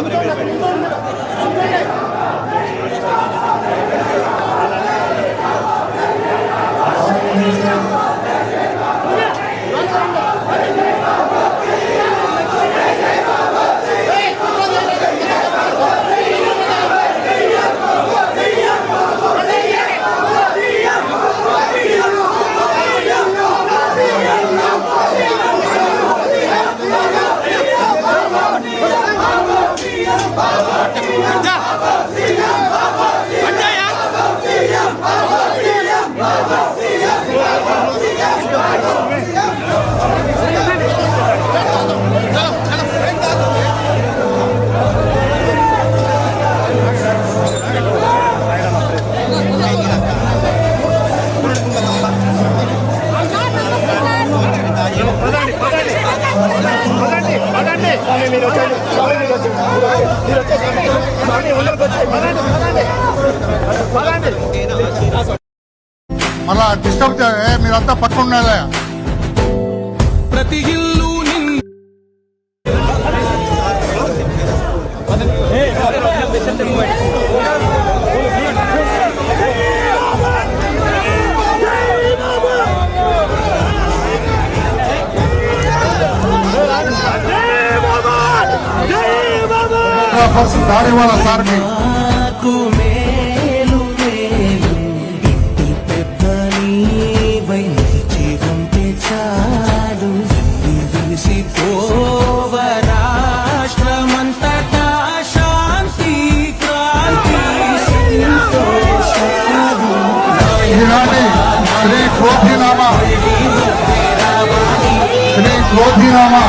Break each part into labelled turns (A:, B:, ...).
A: എല്ലാവരും ఏ, మీరంతా పక్కన ఉన్నారా
B: ప్రతి ఇల్లు నిన్ను
A: ఫోటోగ్రాఫర్స్ దాడి వాళ్ళ సార్కి శ్రీ క్రోధినామా శ్రీ క్రోధినామా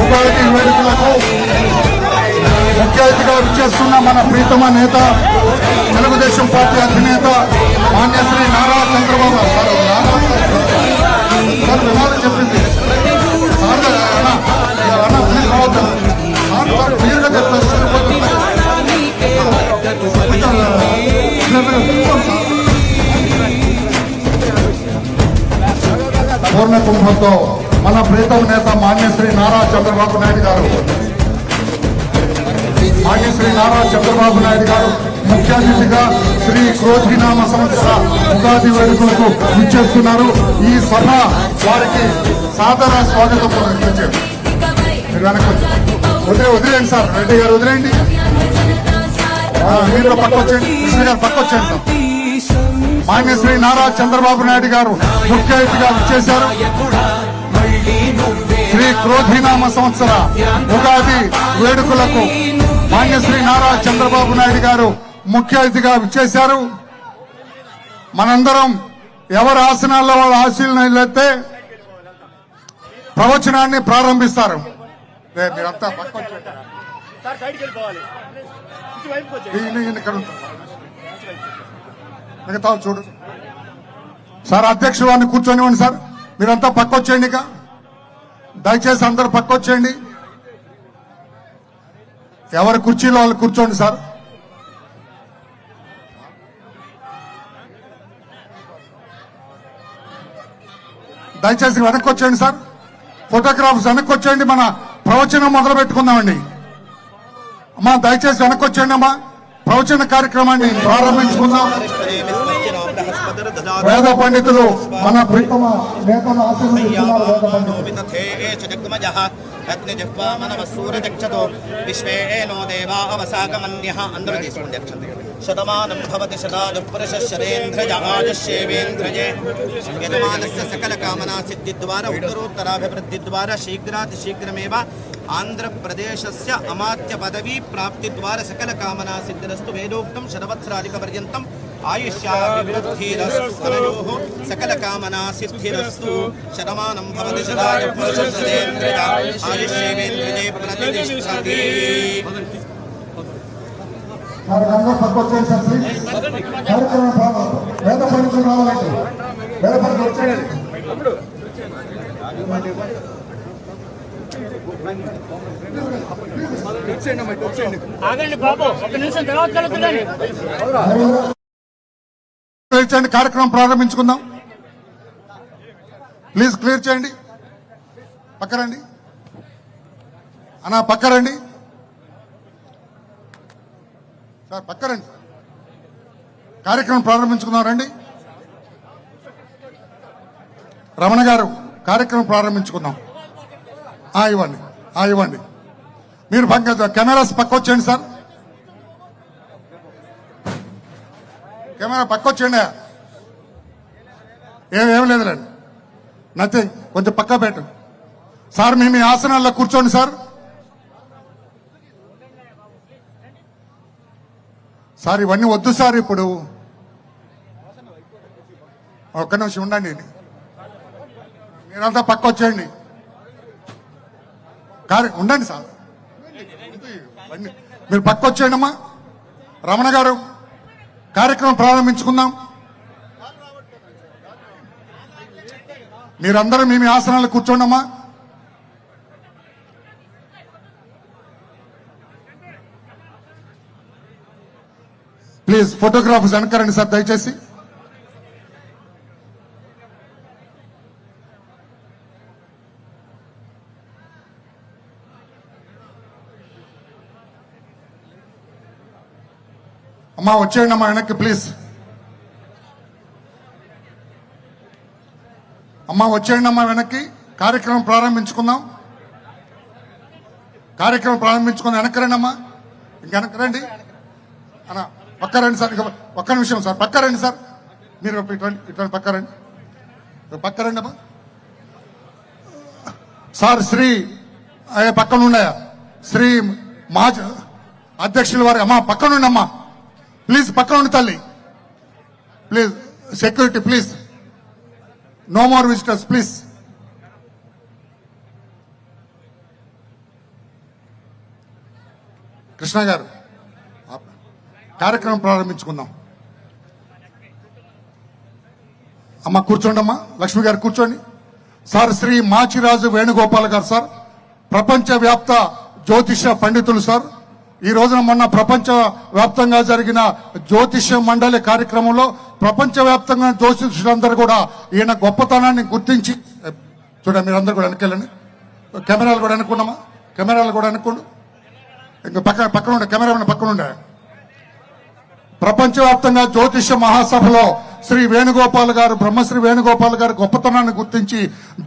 A: ఉగాది వేడుకలకు ముఖ్య అతిథిగా విచ్చేస్తున్న మన ప్రీతమ నేత తెలుగుదేశం పార్టీ అధినేత మాన్యశ్రీ నారా చంద్రబాబు సార్ నారా సార్ వినాలని చెప్పింది. పూర్ణ కుంభంతో మన ప్రీతం నేత మాన్యశ్రీ నారా చంద్రబాబు నాయుడు గారు. మాన్యశ్రీ నారా చంద్రబాబు నాయుడు గారు ముఖ్య అతిథిగా శ్రీ క్రోధినామ సంవత్సర ఉగాది వేడుకలకు ఇచ్చేస్తున్నారు ఈ సభ వారికి సాదర స్వాగతం మీరు వెనక్కి వదిలే వదిలేండి సార్. రెడ్డి గారు వదిలేండి మీరు పక్క వచ్చేయండి. కృష్ణ గారు పక్క వచ్చేయండి సార్. మాన్యశ్రీ నారా చంద్రబాబు నాయుడు గారు ముఖ్య అతిథిగా ఇచ్చేశారు శ్రీ క్రోధినామ సంవత్సర ఉగాది వేడుకలకు మాన్యశ్రీ నారా చంద్రబాబు నాయుడు గారు ముఖ్య అతిథిగా ఇచ్చేశారు మనందరం ఎవరి ఆసనాల్లో వాళ్ళ ఆశీలైతే ప్రవచనాన్ని ప్రారంభిస్తారు. మీరంతా ఇక్కడ. మిగతా చూడు. సార్ అధ్యక్షుడు వారిని కూర్చొనివ్వండి సార్. మీరంతా పక్క వచ్చేయండి ఇక. దయచేసి అందరు పక్క వచ్చేయండి ఎవరి కుర్చీలో వాళ్ళు కూర్చోండి సార్. దయచేసి వెనక్కి వచ్చేయండి సార్. ఫోటోగ్రాఫర్స్ వెనక్కి వచ్చేయండి మన ప్రవచనం మొదలు పెట్టుకుందామండి అమ్మా దయచేసి వెనక్కి వచ్చేయండి అమ్మా. ప్రవచన కార్యక్రమాన్ని ప్రారంభించుకుందాం. వేద పండితులు మన ప్రీతమ నేతలు ఆశీర్వదిస్తున్నారు విశ్వే నో
C: అగ్నిజిహ్వామనవసూరచక్షతో దేవా అవసాకమన్యః అందరూ తీసుకుని శతమానం భవతి శతాజు యజమానస్య సకల కామనా సిద్ధి ద్వారా ఉత్తరోత్తరాభివృద్ధి ద్వారా శీఘ్రాతి శీఘ్రమేవ ఆంధ్రప్రదేశస్య అమాత్య పదవీ ప్రాప్తి ద్వారా సకల కామనా సిద్ధిరస్తు వేదోక్తం శతవత్సరాధిక పర్యంతం ఆయుష్యాభివృద్ధిరస్తు తనయోః సకల కామనా సిద్ధిరస్తు శతమానం భవతి శతాజు పురుష శరేంద్రజ ఆయుష్యేవేంద్రజే ప్రతిష్టతి
A: మరి అందరూ పక్క కార్యక్రమం ప్రారంభం. వేద పండితులు రావాలండి వేద పండితులు వచ్చేయండి
D: ఆగండి బాబు ఒక నిమిషం తర్వాత
A: చేయండి కార్యక్రమం ప్రారంభించుకుందాం. ప్లీజ్ క్లియర్ చేయండి. పక్కరండి. అన్నా పక్కరండి. సార్ పక్కరండి. కార్యక్రమం ప్రారంభించుకున్నారండి రమణ గారు కార్యక్రమం ప్రారంభించుకుందాం. ఆ, ఇవ్వండి ఆ, ఇవ్వండి. మీరు కెమెరాస్ పక్క వచ్చేయండి సార్. కెమెరా పక్క వచ్చేయండి. ఏం ఏం లేదులేండి. నథింగ్ కొంచెం పక్క పెట్టు సార్ మీ మీ ఆసనాల్లో కూర్చోండి సార్. సార్ ఇవన్నీ వద్దు సార్ ఇప్పుడు. ఒక్క నిమిషం ఉండండి. మీరంతా పక్క వచ్చేయండి. కార్య ఉండండి సార్. మీరు పక్క వచ్చేయండి అమ్మా. రమణ గారు కార్యక్రమం ప్రారంభించుకుందాం. మీరందరూ మీ ఆసనాలు కూర్చోండమ్మా ప్లీజ్ ఫోటోగ్రాఫర్స్ వెనకరండి సార్ దయచేసి. అమ్మా వచ్చేయండి అమ్మా వెనక్కి ప్లీజ్. అమ్మా వచ్చేయండి అమ్మా వెనక్కి. కార్యక్రమం ప్రారంభించుకుందాం. కార్యక్రమం ప్రారంభించుకుందాం. వెనక్కి రండి అమ్మా. ఇంక వెనక్కి రండి. అన్నా. పక్క రండి సార్ ఒక్క నిమిషం సార్ పక్క రండి సార్. మీరు ఇటువంటి ఇటువంటి పక్క రండి. పక్క రండి అమ్మా. సార్ శ్రీ అయ్యా పక్కన ఉన్నాయా శ్రీ మాజ అధ్యక్షుల వారి అమ్మా పక్కనుండి అమ్మా. ప్లీజ్ పక్కన ఉండి తల్లి. Please security please. No more visitors please. Krishna garu. కార్యక్రమం ప్రారంభించుకుందాం. అమ్మ కూర్చోండమ్మా. లక్ష్మి గారు కూర్చోండి. సార్ శ్రీ మాచిరాజు వేణుగోపాల్ గారు సార్. ప్రపంచ వ్యాప్త జ్యోతిష పండితులు సార్. ఈ రోజున మొన్న ప్రపంచ వ్యాప్తంగా జరిగిన జ్యోతిష మండలి కార్యక్రమంలో ప్రపంచ వ్యాప్తంగా జ్యోతిషులందరూ కూడా ఈయన గొప్పతనాన్ని గుర్తించి చూడండి మీరందరూ కూడా వెనకెళ్ళండి. కెమెరాలు కూడా అనుకున్నామా కెమెరాలు కూడా అనుకోండి ఇంకా పక్క పక్కన ఉండే కెమెరా పక్కన ఉండే. ప్రపంచవ్యాప్తంగా జ్యోతిష మహాసభలో శ్రీ వేణుగోపాల్ గారు బ్రహ్మశ్రీ వేణుగోపాల్ గారు గొప్పతనాన్ని గుర్తించి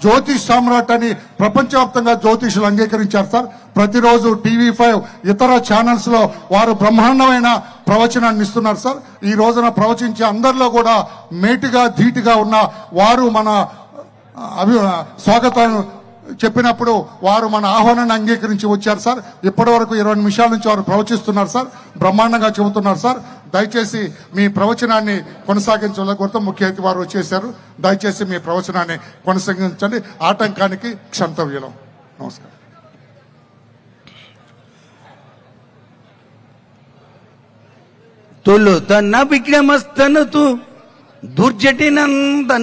A: జ్యోతిష్ సామ్రాట్ అని ప్రపంచవ్యాప్తంగా జ్యోతిషులు అంగీకరించారు సార్. ప్రతిరోజు టీవీ ఫైవ్ ఇతర ఛానల్స్లో వారు బ్రహ్మాండమైన ప్రవచనాన్ని ఇస్తున్నారు సార్. ఈ రోజున ప్రవచించే అందరిలో కూడా మేటిగా ధీటుగా ఉన్న వారు మన అభి స్వాగతం చెప్పినప్పుడు వారు మన ఆహ్వానాన్ని అంగీకరించి వచ్చారు సార్. ఇప్పటి వరకు ఇరవై నిమిషాల నుంచి వారు ప్రవచిస్తున్నారు సార్. బ్రహ్మాండంగా చెబుతున్నారు సార్. దయచేసి మీ ప్రవచనాన్ని కొనసాగించాలని కోరితే ముఖ్య అతిథి వారు వచ్చేసారు దయచేసి మీ ప్రవచనాన్ని కొనసాగించండి. ఆటంకానికి క్షంతవ్యం నమస్కారం.
E: తొలుత నవిఘ్నమస్తను దుర్జటినంత